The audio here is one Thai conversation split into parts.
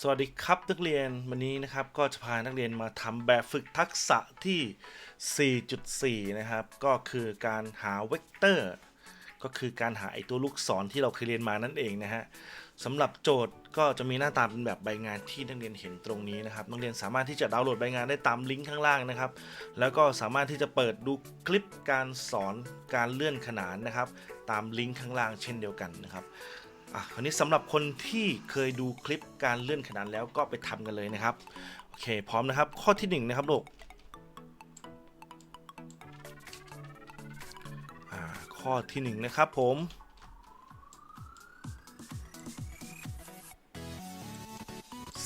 สวัสดีครับนักเรียนวันนี้นะครับก็จะพานักเรียนมาทำแบบฝึกทักษะที่ 4.4 นะครับ ก็คือการหาเวกเตอร์ ก็คือการหาไอตัวลูกศรที่เราเคยเรียนมานั่นเองนะฮะสำหรับโจทย์ก็จะมีหน้าตาเป็นแบบใบงานที่นักเรียนเห็นตรงนี้นะครับนักเรียนสามารถที่จะดาวน์โหลดใบงานได้ตามลิงก์ข้างล่างนะครับ แล้วก็สามารถที่จะเปิดดูคลิปการสอนการเลื่อนขนานนะครับ ตามลิงก์ข้างล่างเช่นเดียวกันนะครับ อะคราวนี้สำหรับคนที่เคยดูคลิปการเลื่อนขนานแล้วก็ไปทำกันเลยนะครับ โอเค พร้อมนะครับ ข้อที่หนึ่งนะครับลูกอ่าข้อที่หนึ่งนะครับผม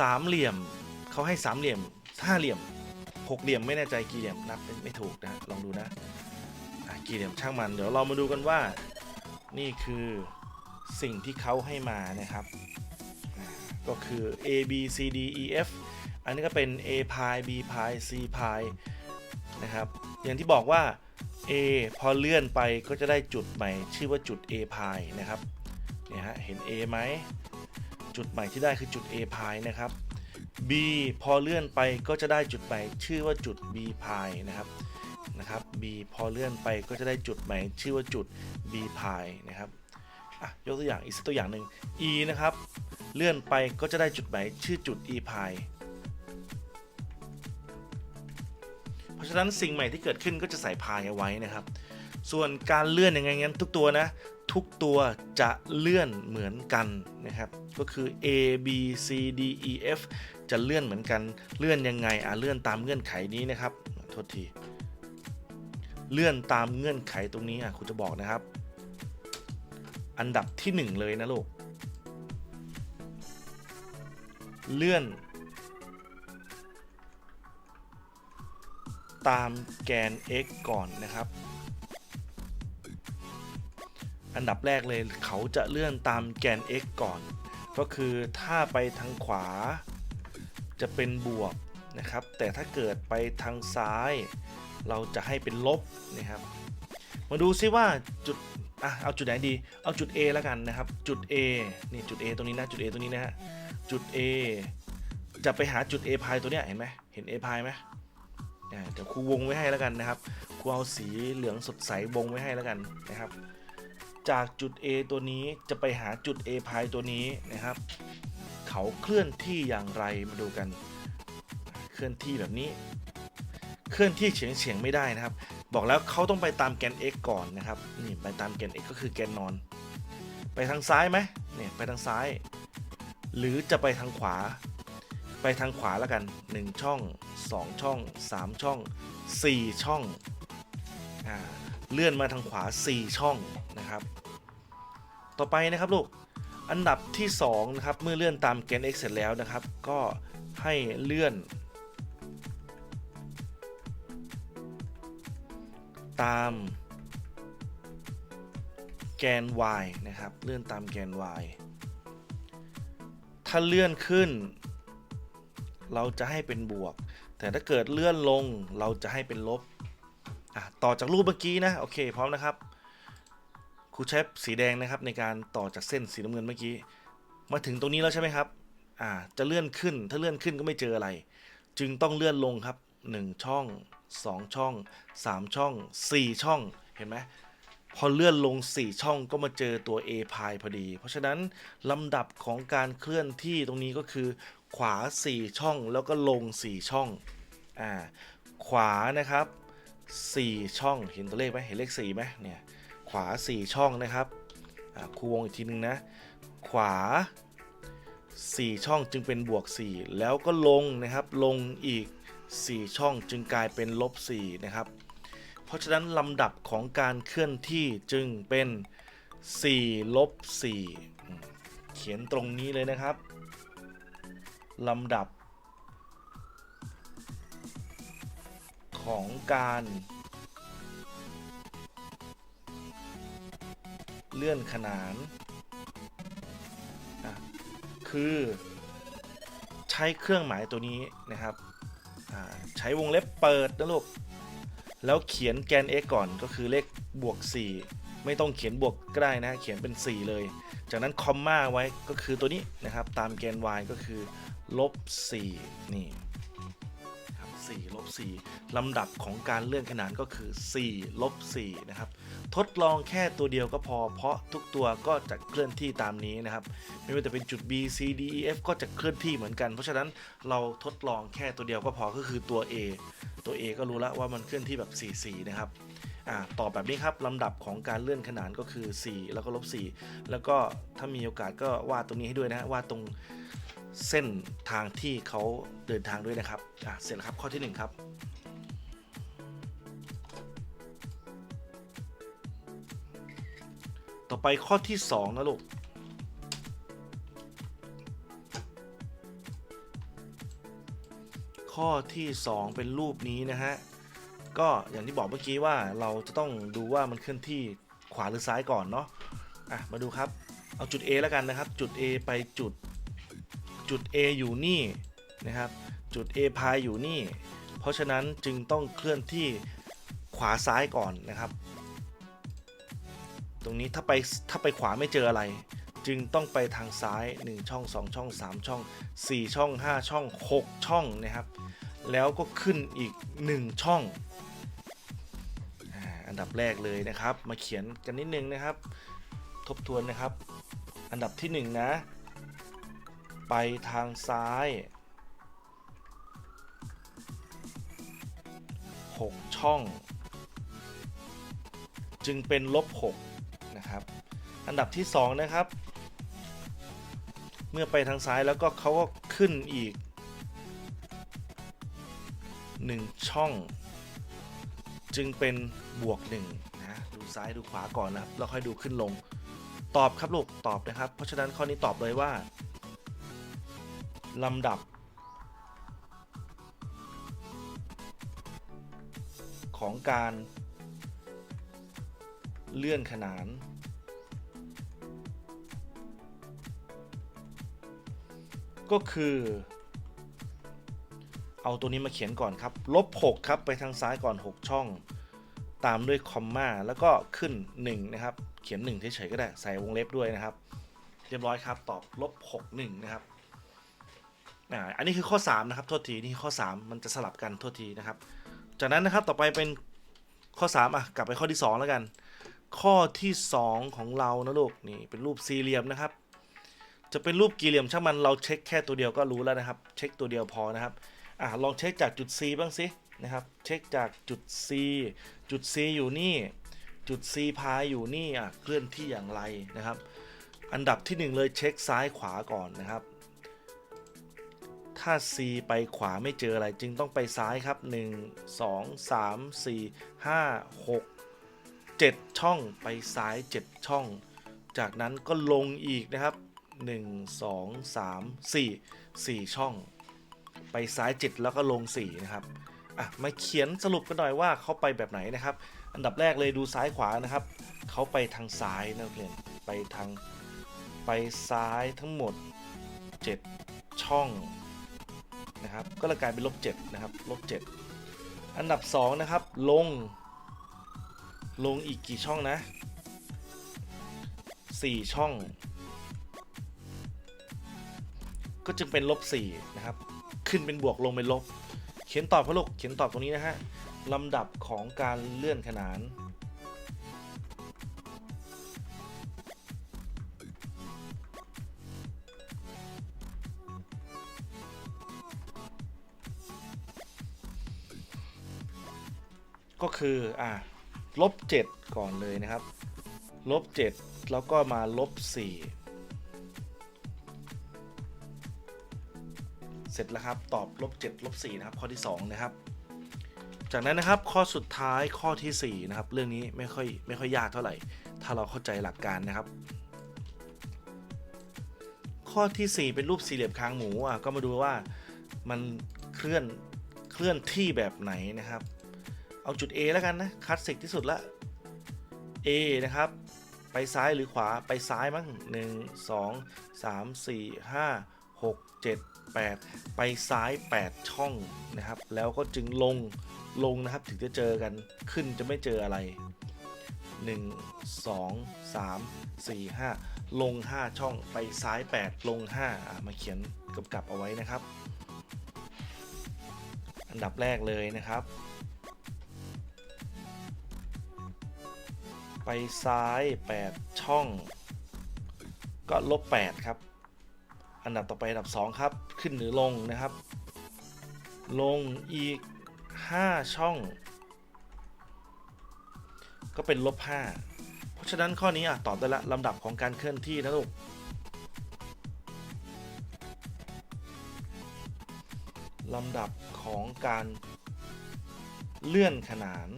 สามเหลี่ยมเขาให้สามเหลี่ยมห้าเหลี่ยมหกเหลี่ยมไม่แน่ใจกี่เหลี่ยมนับไม่ถูกนะลองดูนะอะกี่เหลี่ยมช่างมัน เดี๋ยวเรามาดูกันว่า นี่คือ สิ่งที่เขาให้มานะครับ ก็คือ a b c d e f อันนี้ก็เป็น a pi b pi c pi นะครับ อย่างที่บอกว่า a พอเลื่อนไปก็จะได้จุดใหม่ ชื่อว่าจุด a pi นะครับเนี่ยฮะเห็น a ไหมจุดใหม่ที่ได้คือจุด a pi นะครับ b พอเลื่อนไปก็จะได้จุดใหม่ชื่อว่าจุด b pi นะครับนะครับ b พอเลื่อนไปก็จะได้จุดใหม่ชื่อว่าจุด b pi นะครับ อะยกตัวอย่างอีกสักตัวอย่างหนึ่ง e นะครับ เลื่อนไปก็จะได้จุดหมายชื่อจุด e pi เพราะฉะนั้นสิ่งใหม่ที่เกิดขึ้นก็จะใส่พายเอาไว้นะครับ ส่วนการเลื่อนยังไงงั้นทุกตัวนะ ทุกตัวจะเลื่อนเหมือนกันนะครับ ก็คือ a b c d e f จะเลื่อนเหมือนกัน เลื่อนยังไงอะเลื่อนตามเงื่อนไขนี้นะครับ โทษที เลื่อนตามเงื่อนไขตรงนี้อะครูจะบอกนะครับ อันดับที่1เลยนะลูก เลื่อน ตามแกน x ก่อนนะครับ อันดับแรกเลยเขาจะเลื่อนตามแกน x ก่อน ก็คือถ้าไปทางขวา จะเป็นบวกนะครับ แต่ถ้าเกิดไปทางซ้าย เราจะให้เป็นลบนะครับ มาดูซิว่าจุด อะเอาจุดไหนดี เอาจุด A แล้วกันนะครับ จุด A นี่จุด A ตรงนี้นะ จุด A ตรงนี้นะฮะ จุด A จะไปหาจุด A พายตัวเนี้ยเห็นไหมเห็น A พายไหมเดี๋ยวครูวงไว้ให้แล้วกันนะครับครูเอาสีเหลืองสดใสวงไว้ให้แล้วกันนะครับ จากจุด A ตัวนี้จะไปหาจุด A พายตัวนี้นะครับ เขาเคลื่อนที่อย่างไรมาดูกัน เคลื่อนที่แบบนี้ เคลื่อนที่เฉียงเฉียงไม่ได้นะครับ บอกแล้วเขาต้องไปตามแกน x ก่อนนะครับนี่ไปตามแกน x ก็คือแกนนอน ไปทางซ้ายไหมเนี่ยไปทางซ้าย หรือจะไปทางขวา ไปทางขวาแล้วกัน 1 ช่อง 2 ช่อง 3 ช่อง 4 ช่องอ่าเลื่อนมาทางขวา 4 ช่องนะครับ ต่อไปนะครับลูกอันดับที่2นะครับเมื่อเลื่อนตามแกน x เสร็จแล้วนะครับ ก็ให้เลื่อน ตามแกน y นะครับ เลื่อนตามแกน y ถ้าเลื่อนขึ้น เราจะให้เป็นบวก แต่ถ้าเกิดเลื่อนลงเราจะให้เป็นลบอะต่อจากรูปเมื่อกี้นะ โอเค พร้อมนะครับครูใช้สีแดงนะครับในการต่อจากเส้นสีน้ำเงินเมื่อกี้ มาถึงตรงนี้แล้วใช่ไหมครับ อ่า จะเลื่อนขึ้น ถ้าเลื่อนขึ้นก็ไม่เจออะไร จึงต้องเลื่อนลงครับ 1 ช่อง 2 ช่อง 3 ช่อง 4 ช่องเห็นไหมพอเลื่อนลง 4 ช่องก็มาเจอตัว A พายพอดี เพราะฉะนั้นลำดับของการเคลื่อนที่ตรงนี้ก็คือขวา 4 ช่องแล้วก็ลง 4 ช่องอ่าขวานะครับ 4 ช่องเห็นตัวเลขไหมเห็นเลข4ไหมเนี่ยขวา 4 ช่องนะครับครูวงอีกทีนึงนะ ขวา 4 ช่องจึงเป็นบวก 4 แล้วก็ลงนะครับลงอีก 4 ช่องจึงกลายเป็นลบ4นะครับ เพราะฉะนั้นลำดับของการเคลื่อนที่จึงเป็น4ลบ4เขียนตรงนี้เลยนะครับลำดับ ของการเลื่อนขนานคือใช้เครื่องหมายตัวนี้นะครับ ใช้วงเล็บเปิดนะลูก แล้วเขียนแกน x ก่อนก็คือเลขบวก 4 ไม่ต้องเขียนบวกก็ได้นะเขียนเป็น 4 เลย จากนั้นคอมมาไว้ก็คือตัวนี้นะครับ ตามแกน y ก็คือลบ4นี่ 4ลบ4ลำดับของการเลื่อนขนานก็คือ4ลบ4นะครับ ทดลองแค่ตัวเดียวก็พอ เพราะทุกตัวก็จะเคลื่อนที่ตามนี้นะครับ ไม่ว่าจะเป็นจุด B C D E F ก็จะเคลื่อนที่เหมือนกัน เพราะฉะนั้นเราทดลองแค่ตัวเดียวก็พอก็คือตัว A ตัว A ก็รู้แล้วว่ามันเคลื่อนที่แบบ4 4นะครับอ่าตอบแบบนี้ครับลำดับของการเลื่อนขนานก็คือ 4 แล้วก็ลบ4แล้วก็ถ้ามีโอกาสก็วาดตรงนี้ให้ด้วยนะวาดตรง เส้นทางที่เขาเดินทางด้วยนะครับอะเสร็จแล้วครับข้อที่ 1 ครับต่อไปข้อที่ 2 นะลูก ข้อที่ 2 เป็นรูปนี้นะฮะ ก็อย่างที่บอกเมื่อกี้ว่าเราจะต้องดูว่ามันเคลื่อนที่ขวาหรือซ้ายก่อนเนาะ อะ มาดูครับ เอาจุด A แล้วกันนะครับ จุด A ไปจุด จุด A อยู่นี่นะครับจุด A พายอยู่นี่ เพราะฉะนั้นจึงต้องเคลื่อนที่ขวาซ้ายก่อนนะครับ ตรงนี้ถ้าไปถ้าไปขวาไม่เจออะไร จึงต้องไปทางซ้าย 1 ช่อง 2 ช่อง 3 ช่อง 4 ช่อง 5 ช่อง 6 ช่องนะครับ แล้วก็ขึ้นอีก 1 ช่องอ่าอันดับแรกเลยนะครับ มาเขียนกันนิดนึงนะครับ ทบทวนนะครับ อันดับที่ 1 นะ ไปทางซ้าย 6 ช่อง จึงเป็นลบ6นะครับ อันดับที่ 2 นะครับ เมื่อไปทางซ้ายแล้วก็เขาก็ขึ้นอีก 1 ช่อง จึงเป็นบวก1นะดูซ้ายดูขวาก่อนนะครับ แล้วค่อยดูขึ้นลงตอบครับลูกตอบนะครับ เพราะฉะนั้นข้อนี้ตอบเลยว่า ลำดับ ของการเลื่อนขนาน ก็คือ เอาตัวนี้มาเขียนก่อนครับ ลบ 6 ครับไปทางซ้ายก่อน 6 ช่อง ตามด้วยคอมมาแล้วก็ขึ้น 1 นะครับ เขียน1เฉยๆก็ได้ ใส่วงเล็บด้วยนะครับ เรียบร้อยครับ ตอบลบ 6 1 นะครับ อ่าอันนี้คือข้อ 3 นะครับ โทษที นี่ข้อ 3 มันจะสลับกันโทษทีนะครับ จากนั้นนะครับต่อไปเป็นข้อ 3 อะ กลับไปข้อที่ 2 แล้วกัน ข้อที่ 2 ของเรานะลูกนี่เป็นรูปสี่เหลี่ยมนะครับ จะเป็นรูปกี่เหลี่ยมช่างมันเราเช็คแค่ตัวเดียวก็รู้แล้วนะครับ เช็คตัวเดียวพอนะครับอะลองเช็คจากจุด C บ้างสินะครับ เช็คจากจุด C จุด C อยู่นี่ จุด C พายอยู่นี่อะเคลื่อนที่อย่างไรนะครับ อันดับที่ 1 เลยเช็คซ้ายขวาก่อนนะครับ ถ้า C ไปขวาไม่เจออะไร จึงต้องไปซ้ายครับ 1 2 3 4 5 6 7 ช่องไปซ้าย 7 ช่อง จากนั้นก็ลงอีกนะครับ 1 2 3 4 4 ช่อง ไปซ้าย 7 แล้วก็ลง 4 นะครับอะมาเขียนสรุปกันหน่อยว่าเขาไปแบบไหนนะครับ อันดับแรกเลยดูซ้ายขวานะครับ เขาไปทางซ้ายนะเพื่อนไปทางไปซ้ายทั้งหมด 7 ช่อง นะครับ ก็เลยกลายเป็นลบ7นะครับลบ7อันดับ 2 นะครับ ลง ลงอีกกี่ช่องนะ 4 ช่อง ก็จึงเป็นลบ4นะครับ ขึ้นเป็นบวกลงเป็นลบ เขียนตอบพะลูกเขียนตอบตรงนี้นะฮะลำดับของการเลื่อนขนาน ก็คืออะลบ 7 ก่อนเลยนะครับ ลบ 7 แล้วก็มาลบ 4 เสร็จแล้วครับ ตอบลบ 7 ลบ 4 นะครับ ข้อที่ 2 นะครับ จากนั้นนะครับข้อสุดท้ายข้อทีสี่4 นะครับ เรื่องนี้ไม่ค่อยไม่ค่อยยากเท่าไหร่ ถ้าเราเข้าใจหลักการนะครับ ข้อทีสี่4 เป็นรูปสี่เหลี่ยมคางหมูอะก็มาดูว่ามันเคลื่อนเคลื่อนที่แบบไหนนะครับ เอาจุด A แล้วกันนะคลาสสิกที่สุดละ A นะครับ ไปซ้ายหรือขวาไปซ้ายมั้ง1 2 3 4 5 6 7 8ไปซ้าย 8 ช่องนะครับ แล้วก็จึงลงลงนะครับถึงจะเจอกันขึ้นจะไม่เจออะไร 1 2 3 4 5 ลง 5 ช่องไปซ้าย 8 ลง5อะมาเขียนกำกับเอาไว้นะครับ อันดับแรกเลยนะครับ ไปซ้าย 8 ช่อง ก็ลบ 8 ครับ อันดับต่อไปอันดับ 2 ครับ ขึ้นหรือลงนะครับ ลงอีก 5 ช่อง ก็เป็นลบ 5 เพราะฉะนั้นข้อนี้อะตอบได้ละลำดับของการเคลื่อนที่นะลูกลำดับของการเลื่อนขนาน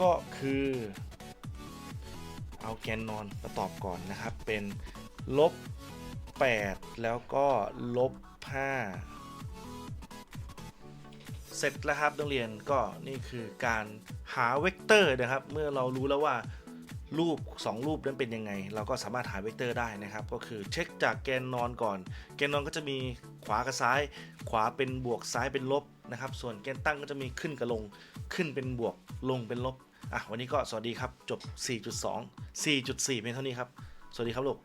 ก็คือ เอาแกนนอนมาตอบก่อนนะครับ เป็นลบ 8 แล้วก็ลบ 5 เสร็จแล้วครับนักเรียนก็นี่คือการหาเวกเตอร์นะครับ เมื่อเรารู้แล้วว่ารูป 2 รูปนั้นเป็นยังไง เราก็สามารถหาเวกเตอร์ได้นะครับ ก็คือเช็คจากแกนนอนก่อน แกนนอนก็จะมีขวากับซ้าย ขวาเป็นบวกซ้ายเป็นลบนะครับ ส่วนแกนตั้งก็จะมีขึ้นกับลง ขึ้นเป็นบวกลงเป็นลบ อะวันนี้ก็สวัสดีครับจบ 4.2 4.4เป็นเท่านี้ครับ สวัสดีครับลูก